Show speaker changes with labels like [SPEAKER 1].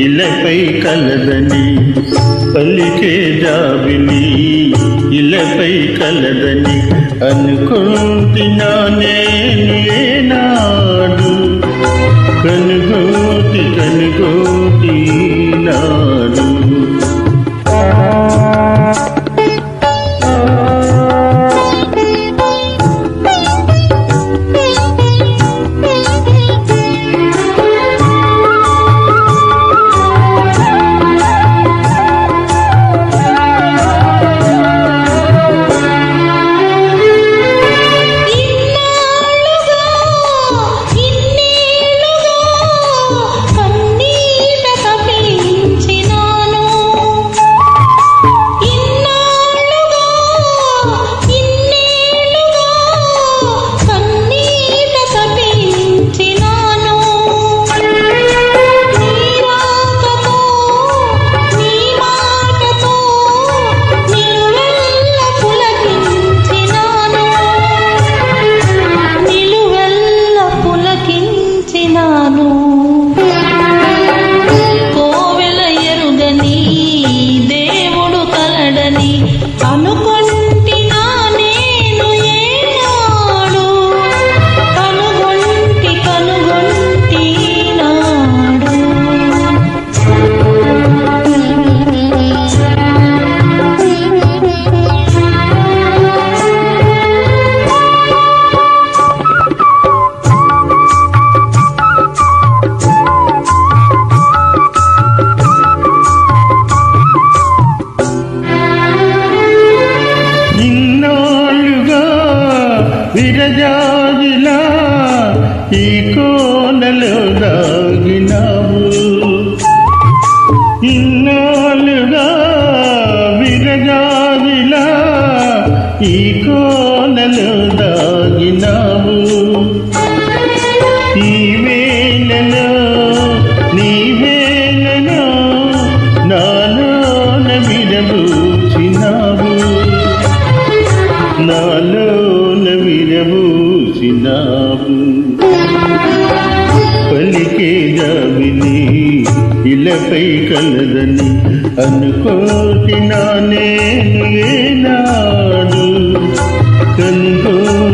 [SPEAKER 1] ఇలపై కలదని పలికే జాబిని ఇలపై కలదని అనుకుంటున్నా నేను ఏనాడు. కనుగోతి కను కలడని
[SPEAKER 2] అనుకొంటినా విరజాజిలా ఈ కోనలో దాగినావు. ఇన్నాళ్ళుగా విరజాజిలా ఈ కోనలో దాగినావు. ఇలపై కలదని అనుకోటినా నేను ఏనాడు కనుగోటి